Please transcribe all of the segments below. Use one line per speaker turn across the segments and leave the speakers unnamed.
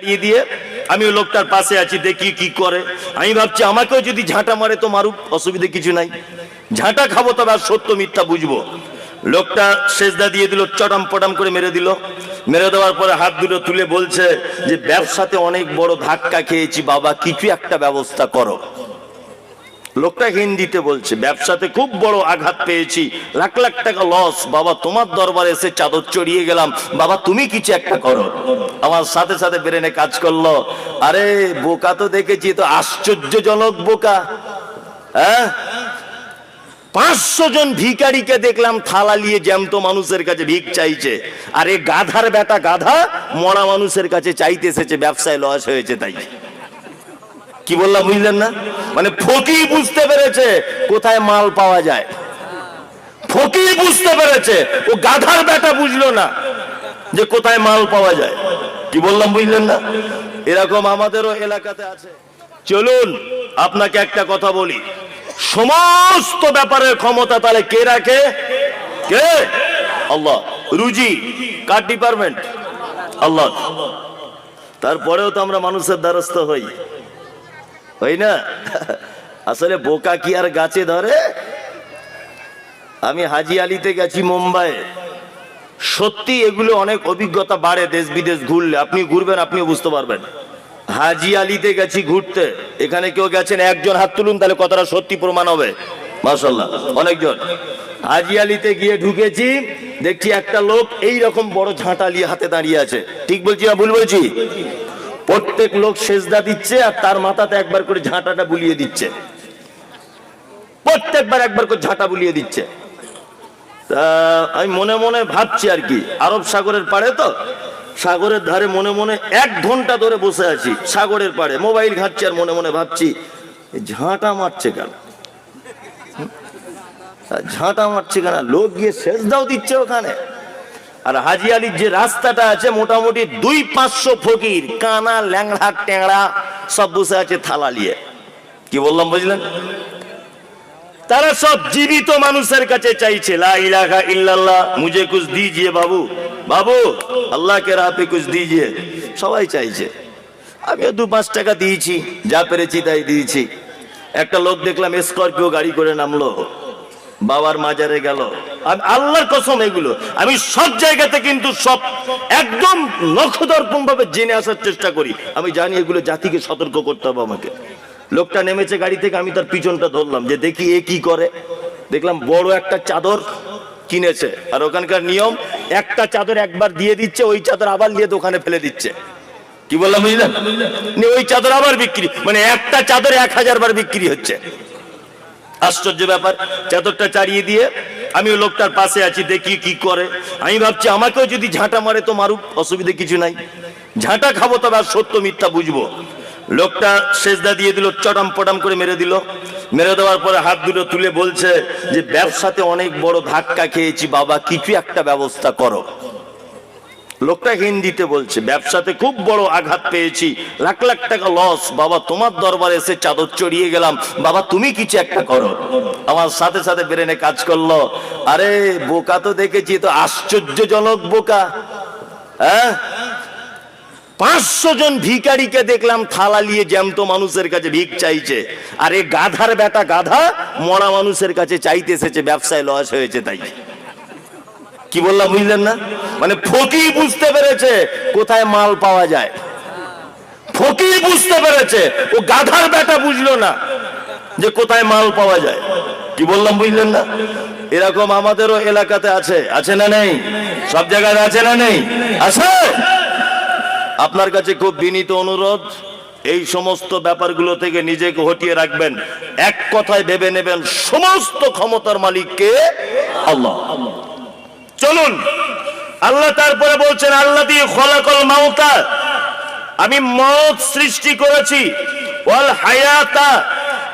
দাঁড়িয়ে দিয়ে আমি ওই লোকটার পাশে আছি, দেখি কি করে। আমি ভাবছি, আমাকেও যদি ঝাঁটা মারে তো মারুক, অসুবিধে কিছু নাই। ঝাঁটা খাব তবে আর সত্য মিথ্যা বুঝব। লোকটা সেজদা দিয়ে দিল, চটাম পটাম করে মেরে দিল। মেরে দেওয়ার পরে হাত দুটো তুলে বলছে যে, ব্যবসাতে অনেক বড় ধাক্কা খেয়েছি, বাবা, কিছু একটা ব্যবস্থা করো। লোকটা হিন্দিতে বলছে, ব্যবসাতে খুব বড় আঘাত পেয়েছি। লাখ লাখ টাকা লস বাবা, তোমার দরবারে এসে চাদর চড়িয়ে গেলাম। বাবা, তুমি কিছু একটা করো। আমার সাথে সাথে ব্রেনে কাজ করল। আরে, বোকা তো দেখেছি তো আশ্চর্যজনক বোকা। হ্যাঁ? পাঁচশো জন ভিকারিকে দেখলাম থালা নিয়ে জ্যান্ত মানুষের কাছে ভিক চাইছে। আর, গাধার বেটা গাধা, মরা মানুষের কাছে চাইতে এসেছে, ব্যবসায় লস হয়েছে তাই। কি বললাম বুঝলেন না? মানে ফকির বুঝতে পেরেছে কোথায় মাল পাওয়া যায়। ফকির বুঝতে পেরেছে, ও গাধার বেটা বুঝলো না যে কোথায় মাল পাওয়া যায়। কি বললাম বুঝলেন না? এরকম আমাদেরও এলাকাতে আছে। চলুন, আপনাকে একটা কথা বলি। সমস্ত ব্যাপারের ক্ষমতা তাহলে কে রাখে? কে? আল্লাহ। রুজি, কার ডিপার্টমেন্ট আল্লাহ। তারপরেও তো আমরা মানুষের দ্বারস্থ হই। হই না? আসলে বোকা কি আর গাছে ধরে? আমি হাজি আলিতে গেছি মুম্বাই। সত্যি এগুলো অনেক অভিজ্ঞতা বাড়ে দেশ বিদেশ ঘুরলে। আপনি ঘুরবেন, আপনিও বুঝতে পারবেন। হাজি আলিতে গেছি ঘুরতে। এখানে কেউ গেছেন, একজন হাত তুলুন, তাহলে কথাটা সত্যি প্রমাণ হবে। মাসাল্লাহ অনেকজন। হাজি আলিতে গিয়ে ঢুকেছি, দেখছি একটা লোক এই রকম বড় ঝাঁটা নিয়ে হাতে দাঁড়িয়ে আছে। ঠিক বলছি না, ভুল বলছি? প্রত্যেক লোক সেজদা দিচ্ছে আর তার মাথাতে একবার করে ঝাঁটাটা বুলিয়ে দিচ্ছে। প্রত্যেকবার একবার করে ঝাঁটা বুলিয়ে দিচ্ছে। আমি মনে মনে ভাবছি আর কি, আরব সাগরের পাড়ে তো, সাগরের ধারে মনে মনে এক ঘণ্টা ধরে বসে আছি, সাগরের পাড়ে, মোবাইল ঘাটছি আর মনে মনে ভাবছি ঝাঁটা মারছে কেন? ঝাঁটা মারছে কেন? লোক গিয়ে সেজদাও দিচ্ছে ওখানে। আর হাজি আলির যে রাস্তাটা আছে, মোটামুটি দুই পাঁচশো ফকির, কানা, ল্যাংড়া, ট্যাংড়া, সব বসে আছে থালা নিয়ে। কি বললাম, বুঝলেন? তারা সব জীবিত মানুষের কাছে চাইছে, লা ইলাহা ইল্লাল্লাহ, মুঝে কুছ দিজিয়ে বাবু। বাবু আল্লাহ কে রাহ পে কুছ দিজিয়ে। সবাই চাইছে। আমিও দু পাঁচ টাকা দিয়েছি, যা পেরেছি তাই দিয়েছি। একটা লোক দেখলাম স্করপিও গাড়ি করে নামলো। বাবার মাজারে গেল। আমি আল্লাহর কসম এগুলো। আমি সব জায়গাতে কিন্তু সব একদম নখদর্পণ ভাবে জেনে আসার চেষ্টা করি। আমি জানি এগুলো জাতিকে সতর্ক করতে হবে আমাকে। লোকটা নেমেছে গাড়ি থেকে আমি তার পিছনটা ধরলাম। যে দেখি এ কি করে। দেখলাম বড় একটা চাদর কিনেছে। আর ওখানকার নিয়ম একটা চাদর একবার দিয়ে দিচ্ছে ওই চাদর আবার নিয়ে দোকানে ফেলে দিচ্ছে। কি বললাম বুঝলেন? ওই চাদর আবার বিক্রি। মানে একটা চাদর এক হাজার বার বিক্রি হচ্ছে। আশ্চর্য ব্যাপার, চাদরটা চাড়িয়ে দিয়ে আমি ওই লোকটার পাশে আছি, দেখি কি করে। আমি ভাবছি, আমাকেও যদি ঝাঁটা মারে তো মারুক, অসুবিধে কিছু নাই। ঝাঁটা খাব তবে আর সত্য মিথ্যা বুঝব। লোকটা সেজদা দিয়ে দিল, চটাম পটাম করে মেরে দিল। মেরে দেওয়ার পরে হাত দুটো তুলে বলছে যে, ব্যবসাতে অনেক বড় ধাক্কা খেয়েছি, বাবা, কিছু একটা ব্যবস্থা করো। লোকটা হিন্দিতে বলছে, ব্যবসাতে খুব বড় আঘাত পেয়েছি, লাখ লাখ টাকা লস বাবা, তোমার দরবারে এসে চাদর চড়িয়ে গেলাম। বাবা, তুমি কিছু একটা করো। আমার সাথে সাথে ব্রেনে কাজ করল। আরে, বোকা তো দেখেছি তো আশ্চর্যজনক বোকা। হ্যাঁ? পাঁচশো জন ভিকারিকে দেখলাম থালা নিয়ে জ্যান্ত মানুষের কাছে ভিক চাইছে। আর এ গাধার বেটা গাধা মরা মানুষের কাছে চাইতে এসেছে, ব্যবসায় লস হয়েছে তাই। কি বললাম বুঝলেন না? মানে ফকির বুঝতে পেরেছে কোথায় মাল পাওয়া যায়। ফকির বুঝতে পেরেছে, ও গাধার বেটা বুঝলো না যে কোথায় মাল পাওয়া যায়। কি বললাম বুঝলেন না? এরকম আমাদেরও এলাকাতে আছে। আছে না নেই? সব জায়গায় আছে না নেই? আছে? আপনার কাছে খুব বিনীত অনুরোধ, এই সমস্ত ব্যাপারগুলো থেকে নিজেকে হটিয়ে রাখবেন। এক কথায় ভেবে নেবেন, সমস্ত ক্ষমতার মালিককে আল্লাহ। চলুন। আল্লাহ তারপরে বলছেন আল্লাহ দিয়ে খলাকল মাউতা। আমি মত সৃষ্টি করেছি। ওয়াল হায়াতা,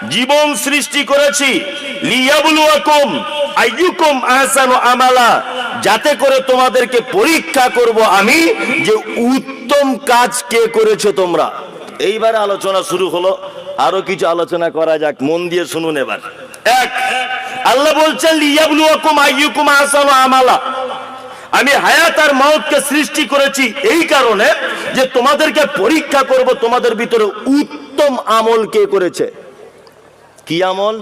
জীবন সৃষ্টি করেছি। লিয়াবলুয়াকুম আইয়ুকুম আহসানু আমালা। যাতে করে তোমাদেরকে পরীক্ষা করব আমি যে উত্তম কাজ কে করেছ তোমরা। এইবার আলোচনা শুরু হলো। আরও কিছু আলোচনা করা যাক, মন দিয়ে শুনুন এবার। এক, আল্লাহ বলছেন, লিয়াবলুয়াকুম আইয়ুকুম আহসানু আমালা। আমি হায়াত আর মাউতকে সৃষ্টি করেছি এই কারণে যে তোমাদেরকে পরীক্ষা করব তোমাদের ভিতরে উত্তম আমল কে করেছে? কি আমল?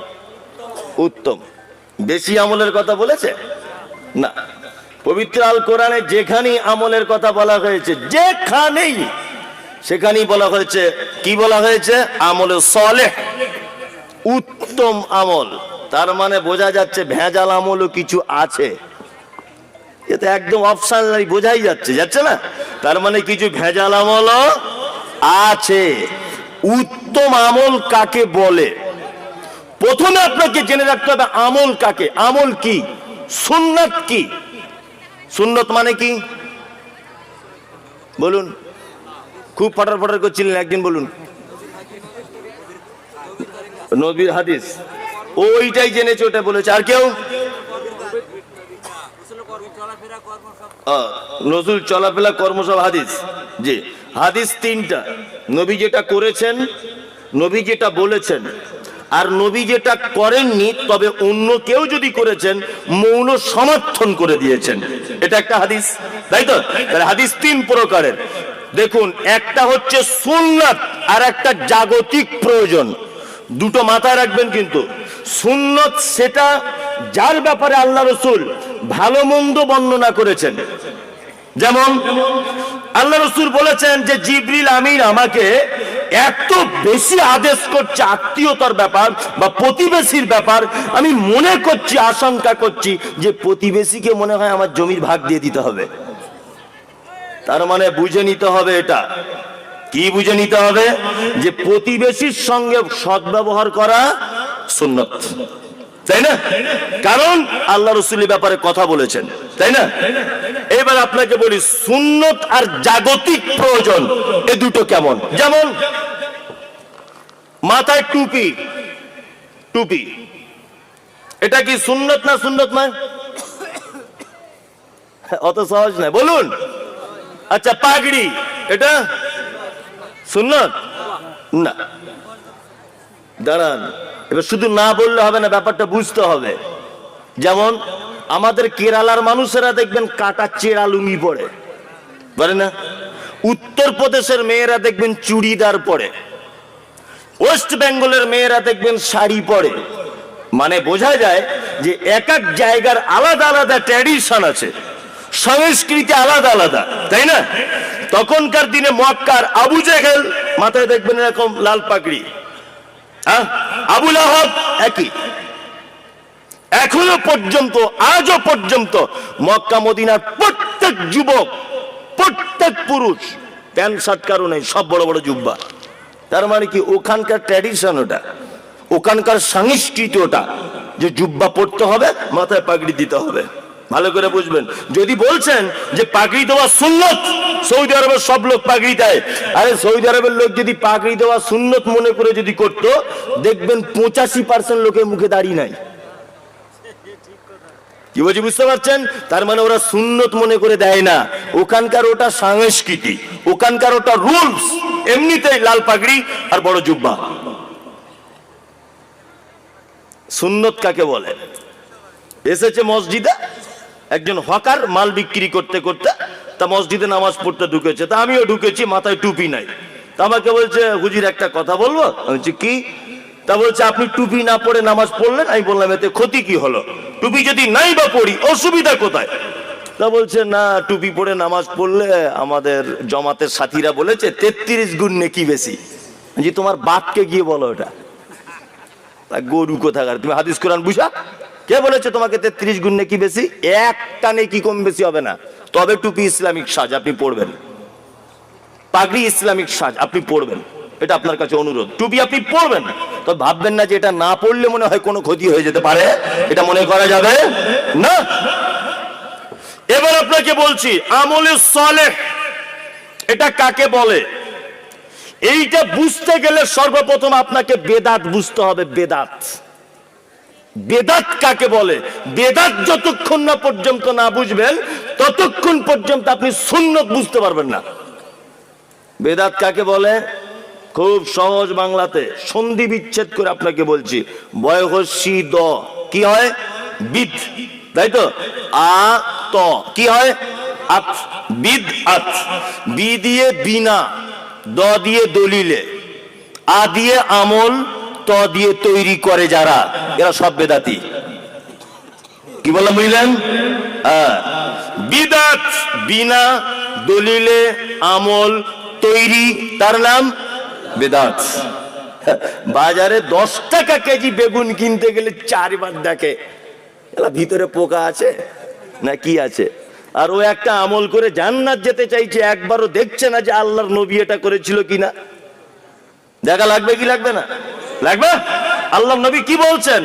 উত্তম। বেশি আমলের কথা বলেছে? না। পবিত্র আল কোরআনে যেখানেই আমলের কথা বলা হয়েছে, যেখানেই সেখানেই বলা হয়েছে, কি বলা হয়েছে? আমলে সলে উত্তম আমল। তার মানে বোঝা যাচ্ছে ভেজাল আমলও কিছু আছে। এটা একদম অপশন বোঝাই যাচ্ছে যাচ্ছে না? তার মানে কিছু ভেজাল আমলও আছে। উত্তম আমল কাকে বলে? প্রথমে আপনাকে জেনে রাখতে হবে আমল কাকে। আমল কি? সুন্নত কি? সুন্নত মানে কি? বলুন। খুব ফটার ফটার করছিলেন একদিন বলুন। নবীর হাদিস। ওইটাই জেনেছে ওটা বলেছে। আর কেউ? নজরুল চলাফেরা কর্ম সব হাদিস। জি, হাদিস তিনটা। নবী যেটা করেছেন, নবী যেটা বলেছেন। আর নবী যেটা করেননি, তবে অন্য কেউ যদি করেছেন, মৌন সমর্থন করে দিয়েছেন। এটা একটা হাদিস, তাই তো? হাদিস তিন প্রকারের। দেখুন, একটা হচ্ছে সুন্নাত, আর একটা জাগতিক প্রয়োজন। দুটো মাথায় রাখবেন কিন্তু। সুন্নত সেটা, যার ব্যাপারে আল্লাহ রসুল ভালো মন্দ বর্ণনা করেছেন। যেমন, আল্লাহ রসুল বলেছেন যে জিবরিল আমিন আমাকে এত বেশি আদেশ করছে, আত্মীয়তার ব্যাপার বা প্রতিবেশীর ব্যাপার। আমি মনে করছি, আশঙ্কা করছি যে প্রতিবেশীকে মনে হয় আমার জমির ভাগ দিয়ে দিতে হবে। তার মানে বুঝে নিতে হবে এটা। কি বুঝে নিতে হবে? যে প্রতিবেশীর সঙ্গে সদ্ব্যবহার করা সুন্নত। তাই না? কারণ আল্লাহ রসুলের ব্যাপারে কথা বলেছেন, তাই না? এবার আপনাকে বলি, সুন্নত আর জাগতিক প্রয়োজন, এ দুটো কেমন? যেমন, মাথায় টুপি টুপি। এটা কি সুন্নত না সুন্নত নয় অত সহজ নয়। বলুন। আচ্ছা পাগড়ি, এটা সুন্নত? না। দাঁড়ান। এবার শুধু না বললে হবে না, ব্যাপারটা বুঝতে হবে। যেমন, আমাদের কেরালার মানুষেরা দেখবেন কাটা চেরা লুঙ্গি পরে। বলে না? উত্তর প্রদেশের মেয়েরা দেখবেন চুড়িদার পরে। ওয়েস্ট বেঙ্গলের মেয়েরা দেখবেন শাড়ি পরে। মানে বোঝা যায় যে এক এক জায়গার আলাদা আলাদা ট্র্যাডিশন আছে। সংস্কৃতি আলাদা আলাদা, তাই না? তখনকার দিনে মক্কার আবু জেহেল মাথায় দেখবেন এরকম লাল পাগড়ি। আবুল আহব, একই। এখনও পর্যন্ত, আজও পর্যন্ত মক্কা, মদিনার প্রত্যেক যুবক, প্রত্যেক পুরুষ প্যান্ট, শার্ট, কারও নেই, সব বড় বড় জুব্বা। তার মানে কি, ওখানকার ট্র্যাডিশন ওটা, ওখানকার সংস্কৃতি ওটা, যে জুব্বা পড়তে হবে, মাথায় পাগড়ি দিতে হবে। ভালো করে বুঝবেন। যদি বলছেন যে পাগড়ি দেওয়া সুন্নত, সৌদি আরবের সব লোক পাগড়ি দেয়। আরে সৌদি আরবের লোক যদি পাগড়ি দেওয়া সুন্নত মনে করে যদি করতো, দেখবেন পঁচাশি পার্সেন্ট লোকের মুখে দাঁড়িয়ে নাই। কি বলছি, বুঝতে পারছেন? তার মানে ওরা সুন্নত মনে করে দেয় না। ওখানকার ওটা সংস্কৃতি, ওখানকার ওটা রুলস। এমনিতেই লাল পাগড়ি আর বড় জুব্বা। সুন্নত কাকে বলে? এসেছে মসজিদে? একজন হকার মাল বিক্রি করতে করতে তা মসজিদে নামাজ পড়তে ঢুকেছে। তা আমিও ঢুকেছি, মাথায় টুপি নাই। তা আমাকে বলছে, হুজির, একটা কথা বলব? আমি বলছি, কি? তা বলছে, আপনি টুপি না পড়ে নামাজ পড়লেন? আমি বললাম, এতে ক্ষতি কি হলো? টুপি যদি নাই বা পড়ি, অসুবিধা কোথায়? তা বলছে, না, টুপি পরে নামাজ পড়লে আমাদের জমাতের সাথীরা বলেছে, তেত্রিশ গুণ নেকি বেশি। যে তোমার বাপকে গিয়ে বলো এটা। গরু কোথাকার? তুমি হাদিস কোরআন বুঝা? কে বলেছে তোমাকে তেত্রিশ গুণ নেকি বেশি? একটা নেকি কম বেশি হবে না। তবে টুপি ইসলামিক সাজ আপনি পড়বেন পাগড়ি ইসলামিক সাজ আপনি পড়বেন এটা আপনার কাছে অনুরোধ। টুপি আপনি পড়বেন তো ভাববেন না যে এটা না পড়লে মনে হয় কোনো ক্ষতি হয়ে যেতে পারে। এটা মনে করা যাবে না। এবার আপনাকে বলছি, আমলে সলেহ। এটা কাকে বলে? এইটা বুঝতে গেলে সর্বপ্রথম আপনাকে বেদাত বুঝতে হবে, বেদাত। বেদাত কাকে বলে? বেদাত যতক্ষণ না পর্যন্ত না বুঝবেন, ততক্ষণ পর্যন্ত আপনি সুন্নত বুঝতে পারবেন না। বেদাত কাকে বলে? খুব সহজ বাংলাতে, সন্ধি বিচ্ছেদ করে আপনাকে বলছি বয়সী দ, কি হয়? বিদ, তাই তো? আ, ত, কি হয়? বিদ, আত। বি দিয়ে বিনা, দ দিয়ে দলিলে। আ দিয়ে আমল ত দিয়ে তৈরি করে যারা, এরা সব বেদাতি। কি বললাম, বুঝলেন? হ্যাঁ। বিদাত, বিনা, দলিলে, আমল, তৈরি, তার নাম বেদাত। বাজারে দশ টাকা কেজি বেগুন কিনতে গেলে চারবার দেখে, এলা ভিতরে পোকা আছে না কি আছে? আর ও একটা আমল করে জান্নাত যেতে চাইছে, একবারও দেখছে না যে আল্লাহর নবী এটা করেছিল কিনা। দেখা লাগবে কি লাগবে না? লাগবে? আল্লাহ নবী কি বলছেন?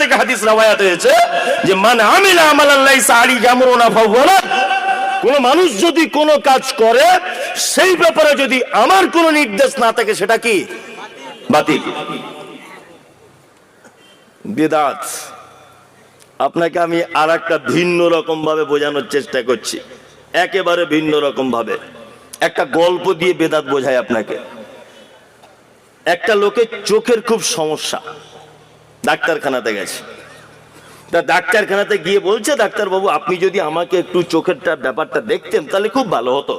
থেকে হাদিস রাওয়ায়াত হয়েছে যে কোন মানুষ যদি কোনো কাজ করে, সেই ব্যাপারে যদি আমার কোনো নির্দেশ না থাকে, সেটা কি? বাতিল। বেদাত। আপনাকে আমি আর একটা ভিন্ন রকম ভাবে বোঝানোর চেষ্টা করছি। একেবারে ভিন্ন রকম ভাবে একটা গল্প দিয়ে বেদাত বোঝায় আপনাকে। একটা লোকের চোখের খুব সমস্যা। ডাক্তারখানাতে গেছে। তা ডাক্তারখানাতে গিয়ে বলছে, ডাক্তারবাবু, আপনি যদি আমাকে একটু চোখেরটা, ব্যাপারটা দেখতেন, তাহলে খুব ভালো হতো।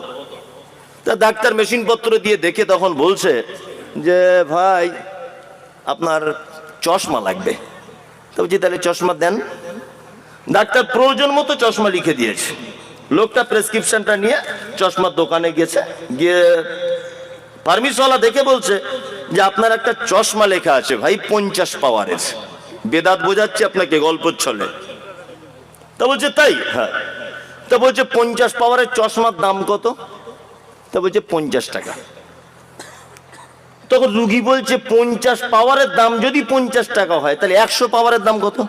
তা ডাক্তার মেশিনপত্র দিয়ে দেখে তখন বলছে যে, ভাই, আপনার চশমা লাগবে। তো বলছি, তাহলে চশমা দেন। ডাক্তার প্রয়োজন মতো চশমা লিখে দিয়েছে। লোকটা প্রেসক্রিপশনটা নিয়ে চশমার দোকানে গেছে, গিয়ে পারমিশওয়ালা দেখে বলছে যে আপনার একটা চশমা লেখা আছে, ভাই, পঞ্চাশ পাওয়ারের। বেদাত বোঝাচ্ছে আপনাকে, গল্প ছলে তা বলছে, তাই? হ্যাঁ। তা বলছে, পঞ্চাশ পাওয়ারের চশমার দাম কত? তা বলছে, পঞ্চাশ টাকা। তখন রুগী বলছে, পঞ্চাশ পাওয়ারের দাম যদি পঞ্চাশ টাকা হয়, তাহলে একশো পাওয়ারের দাম কত?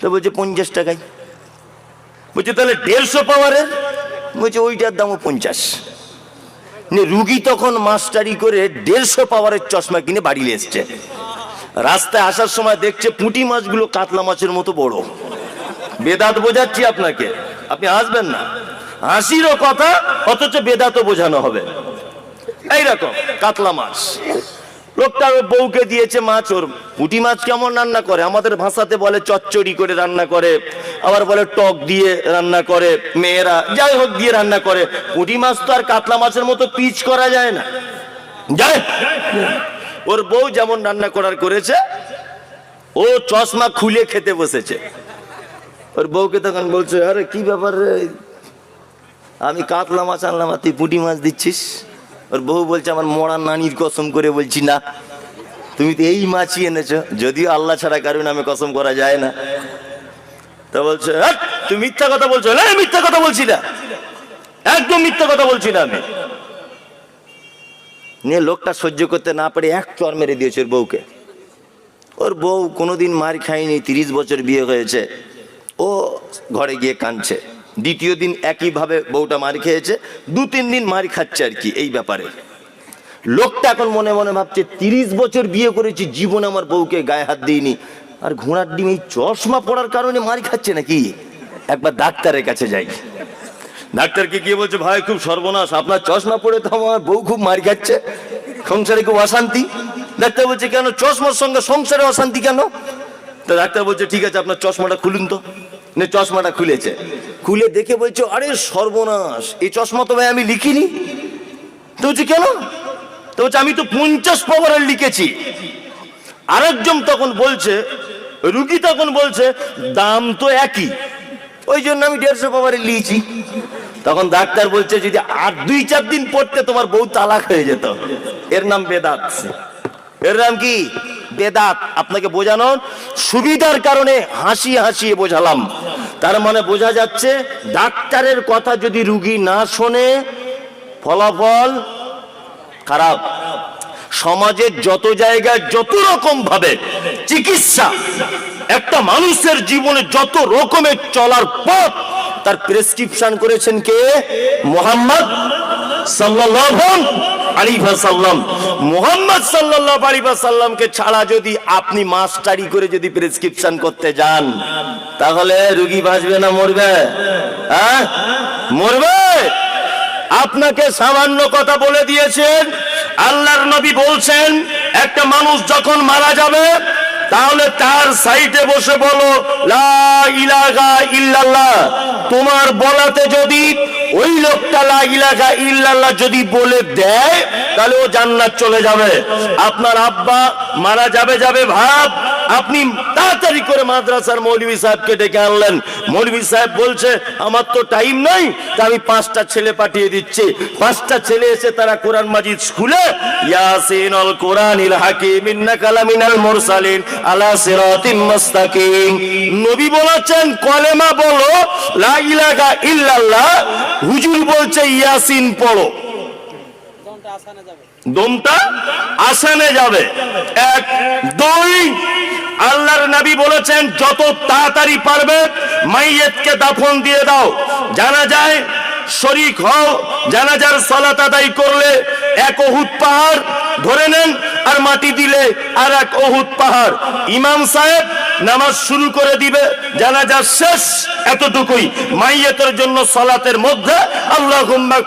তো বলছে, পঞ্চাশ টাকাই। বলছে, তাহলে দেড়শো পাওয়ারের? বলছে, ওইটার দামও পঞ্চাশ। রুগী তখন মাস্টারি করে দেড়শো পাওয়ারের চশমা কিনে বাড়ি এসছে। রাস্তায় আসার সময় দেখছে পুঁটি মাছগুলো কাতলা মাছের মতো বড়। বেদাত বোঝাচ্ছি আপনাকে। আপনি আসবেন না। হাসিরও কথা, অথচ বেদাতও বোঝানো হবে। এইরকম কাতলা মাছ। লোকটা বউকে দিয়েছে মাছ, ওর পুঁটি মাছ কেমন রান্না করে? আমাদের ভাষাতে বলে চচ্চড়ি করে রান্না করে, আবার বলে টক দিয়ে রান্না করে, মেয়েরা যাই হোক দিয়ে রান্না করে। পুঁটি মাছ তো আর কাতলা মাছের মতো পিচ করা যায় না। যায় ওর বউ যেমন রান্না করার করেছে, ও চশমা খুলে খেতে বসেছে। ওর বউকে তখন বলছে, আরে কি ব্যাপার রে? আমি কাতলা মাছ আনলাম, আর তুই পুঁটি মাছ দিচ্ছিস? ওর বউ বলছে আমার মরা নানির কসম করে বলছি না। তুমি তো এই মাছই এনেছো যদিও আল্লাহ ছাড়া কারণ নামে কসম করা যায় না। তা বলছে "হ্যাট, তুমি মিথ্যা কথা বলছো না মিথ্যা কথা বলছি না। একদম মিথ্যা কথা বলছি না আমি। নিয়ে লোকটা সহ্য করতে না পারে এক চর মেরে দিয়েছে ওর বউকে। ওর বউ কোনোদিন মার খায়নি তিরিশ বছর বিয়ে হয়েছে। ও ঘরে গিয়ে কাঁদছে। দ্বিতীয় দিন একইভাবে বউটা মার খেয়েছে, দু তিন দিন মার খাচ্ছে আর কি এই ব্যাপারে। লোকটা এখন মনে মনে ভাবছে, তিরিশ বছর বিয়ে করেছি, জীবন আমার বউকে গায়ে হাত দিইনি। আর ঘোড়ার ডিম এই চশমা পড়ার কারণে মার খাচ্ছে নাকি? একবার ডাক্তারের কাছে যাই। ডাক্তারকে গিয়ে বলছে, ভাই, খুব সর্বনাশ, আপনার চশমা পড়ে তো আমার বউ খুব মার খাচ্ছে। সংসারে খুব অশান্তি। ডাক্তার বলছে, কেন, চশমার সঙ্গে সংসারে অশান্তি কেন? তা ডাক্তার বলছে, ঠিক আছে, আপনার চশমাটা খুলুন তো। নে, চশমাটা খুলেছে। খুলে দেখে বলছে, আরে সর্বনাশ, এই চশমা তো ভাই আমি লিখিনি। তো বলছি, কেন? তো বলছে, আমি তো পঞ্চাশ পাওয়ারের লিখেছি। আরেকজন তখন বলছে, রুগী তখন বলছে, দাম তো একই। ওই জন্য আমি দেড়শো পাওয়ারের লিয়েছি তখন ডাক্তার বলছে, যদি আর দুই চার দিন পড়তে তোমার বউ তালাক হয়ে যেত। এর নাম বেদাত। এর নাম কি? বেদাত আপনাকে বোঝানোর সুবিধার কারণে হাসি হাসিয়ে বোঝালাম। তার মানে বোঝা যাচ্ছে, ডাক্তারের কথা যদি রুগী না শোনে, ফলাফল খারাপ। সমাজের যত জায়গায় যত রকম ভাবে চিকিৎসা, একটা মানুষের জীবনে যত রকমের চলার পথ, তার প্রেসক্রিপশন করেছেন কে? মোহাম্মদ সাল্লাল্লাহু আলাইহি ওয়াসাল্লাম, মোহাম্মদ সাল্লাল্লাহু আলাইহি ওয়াসাল্লামকে ছাড়া যদি আপনি মাস্টারি করে যদি প্রেসক্রিপশন করতে তাহলে রুগী না, মরবে? হ্যাঁ? মরবে? আপনাকে সামান্য কথা বলে দিয়েছেন, আল্লাহর নবী বলছেন, একটা মানুষ যখন মারা যাবে তাহলে তার সাইডে বসে বলো, লা ইল্লাল্লাহ। তোমার বলাতে যদি ওই লোকটা লা ইল্লাল্লাহ যদি বলে দেয়, তাহলে ও জান্নাত চলে যাবে। আপনার আব্বা মারা যাবে যাবে ভাব, আপনি তাড়াতাড়ি করে মাদ্রাসার মৌলভী সাহেবকে ডেকে আনলেন। মৌলভী সাহেব বলছে, আমার তো টাইম নাই, তা আমি পাঁচটা ছেলে পাঠিয়ে দিচ্ছি। পাঁচটা ছেলে এসে তারা কোরআন মাজিদ স্কুলে ইয়াসিন আল কোরআনিল হাকিম ইন্নাকা লামিনাল মুরসালিন। আলা সিরাতিম মুস্তাকিম। নবী বলেছেন, কলেমা বলো, লা ইলাহা ইল্লাল্লাহ। হুজুর বলছে, ইয়াসিন পড়ো। দমটা আসানে যাবে। এক, দুই, আল্লাহর নবী বলেছেন, যত তাড়াতাড়ি পারবে, মাইয়েতকে দাফন দিয়ে দাও। জানা যায়, শরিক হও, জানাজার সলাত আদায় করলে এক অহুত পাহাড় ধরে নেন আর মাটি দিলে আর এক অহুত পাহাড়। ইমাম সাহেব নামাজ শুরু করে দিবে জানাজার শেষ, এতটুকুই। মাইয়েতের জন্য সলাতের মধ্যে আল্লাহ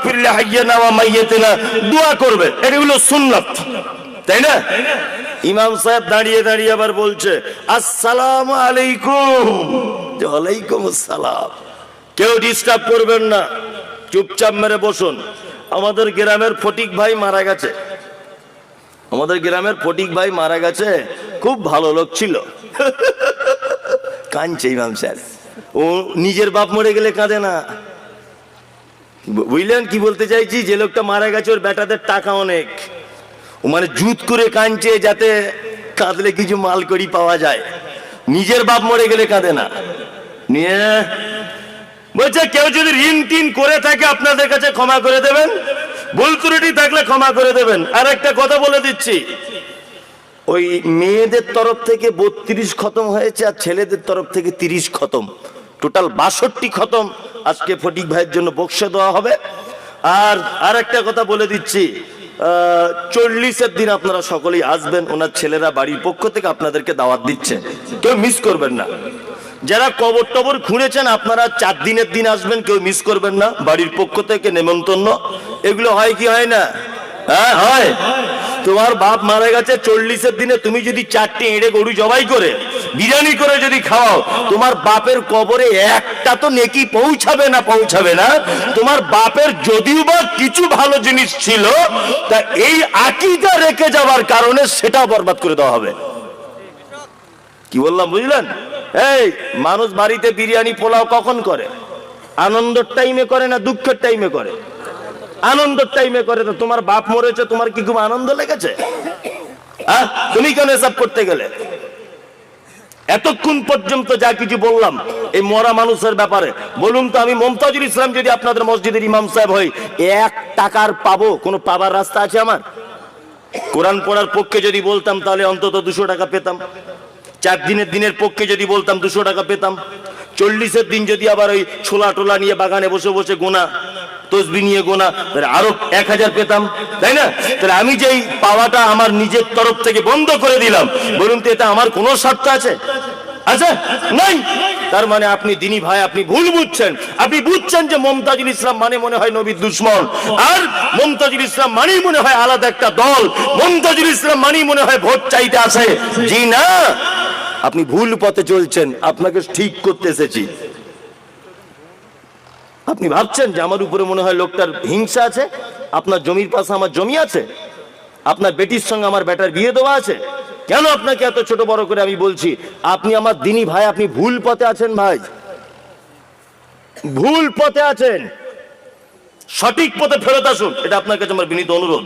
ফিরলে হাইয়ে নেওয়া মাইয়েতে না দোয়া করবে। এটা হলো সুন্নত। তাই না? ইমাম সাহেব দাঁড়িয়ে দাঁড়িয়ে আবার বলছে, আসসালাম আলাইকুম। ওয়ালাইকুম আসসালাম। কেউ ডিস্টার্ব করবেন না। চুপচাপ মেরে বসুন। আমাদের গ্রামের ফটিক ভাই মারা গেছে। আমাদের গ্রামের ফটিক ভাই মারা গেছে, খুব ভালো লোক ছিল। কাঁদছে ইমাম স্যার। ও নিজের বাপ মরে গেলে কাঁদে না। বুঝলেন কি বলতে চাইছি? যে লোকটা মারা গেছে, ওর বেটাদের টাকা অনেক। ও মানে জুত করে কাঁদছে যাতে কাঁদলে কিছু মাল করি পাওয়া যায়। নিজের বাপ মরে গেলে কাঁদে না। নিয়ে, বলছে কেউ যদি ঋণ টিন করে থাকে, আপনাদের কাছে ক্ষমা করে দেবেন? ভুল ত্রুটি থাকলে ক্ষমা করে দেবেন। আর একটা কথা বলে দিচ্ছি। ওই মেয়েদের তরফ থেকে বত্রিশ খতম হয়েছে আর ছেলেদের তরফ থেকে তিরিশ খতম। টোটাল বাষট্টি খতম। আজকে ফটিক ভাইয়ের জন্য বক্সে দেওয়া হবে। আর আর একটা কথা বলে দিচ্ছি। চল্লিশের দিন আপনারা সকলেই আসবেন। ওনার ছেলেরা বাড়ির পক্ষ থেকে আপনাদেরকে দাওয়াত দিচ্ছে। কেউ মিস করবেন না। যারা কবর টবর খুঁড়েছেন, আপনারা চার দিনের দিন আসবেন, কেউ মিস করবেন না। বাড়ির পক্ষ থেকে নেমন্তন্ন। এগুলো হয় কি হয় না? হ্যাঁ হয়। তোমার বাপ মারা গেছে চল্লিশের দিনে, তুমি যদি চারটে এড়ে গরু জবাই করে, বিরিয়ানি করে যদি খাওয়াও, তোমার বাপের কবরে একটা তো নেকি পৌঁছাবে না পৌঁছাবে না। তোমার বাপের যদিও বা কিছু ভালো জিনিস ছিল, তা এই আকিদা রেখে যাওয়ার কারণে সেটাও বরবাদ করে দেওয়া হবে। কি বললাম, বুঝলেন? এই, মানুষ বাড়িতে বিরিয়ানি পোলাও কখন করে? আনন্দের টাইমে করে না দুঃখের টাইমে করে? আনন্দের টাইমে করে তো তোমার বাপ মরেছে, তোমার কি খুব আনন্দ লেগেছে? তুমি কেন এসব করতে গেলে? এতক্ষণ পর্যন্ত যা কিছু বললাম এই মরা মানুষের ব্যাপারে, বলুন তো আমি মমতাজুল ইসলাম যদি আপনাদের মসজিদের ইমাম সাহেব হই, এক টাকার পাবো? কোনো পাবার রাস্তা আছে আমার? কোরআন পড়ার পক্ষে যদি বলতাম তাহলে অন্তত দুশো টাকা পেতাম। চার দিনের দিনের পক্ষে যদি বলতাম দুশো টাকা পেতাম। চল্লিশের দিন যদি আবার ওই ছোলা টোলা নিয়ে বাগানে বসে বসে গোনা, তসবি নিয়ে গোনা আরও এক হাজার পেতাম, তাই না? তাহলে আমি যেই পাওয়াটা আমার নিজের তরফ থেকে বন্ধ করে দিলাম, বলুন তো এটা আমার কোনো স্বার্থ আছে? আছে? নাই? তার মানে আপনি দিনী ভাই, আপনি ভুল বুঝছেন। আপনি বুঝছেন যে মমতাজুল ইসলাম মানে মনে হয় নবীর দুশ্মন। আর মমতাজুল ইসলাম মানেই মনে হয় আলাদা একটা দল। মমতাজুল ইসলাম মানেই মনে হয় ভোট চাইতে আসে। জি না? আপনি ভুল পথে চলছেন, আপনাকে ঠিক করতে এসেছি। আপনি ভাবছেন যে আমার উপরে মনে হয় লোকটার হিংসা আছে, আপনার জমির পাশে আমার জমি আছে, আপনার বেটির সঙ্গে আমার বেটার বিয়ে দেওয়া আছে। কেন আপনাকে এত ছোট বড় করে আমি বলছি? আপনি আমার দিনী ভাই, আপনি ভুল পথে আছেন ভাই। ভুল পথে আছেন। সঠিক পথে ফেরত আসুন, এটা আপনার কাছে আমার বিনীত অনুরোধ।